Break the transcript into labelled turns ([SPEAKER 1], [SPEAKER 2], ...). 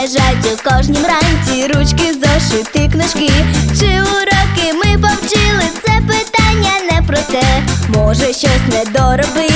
[SPEAKER 1] Лежать у кожнім ранці ручки, зошити, книжки. Чи уроки ми повчили? Це питання не про те. Може, щось не доробити.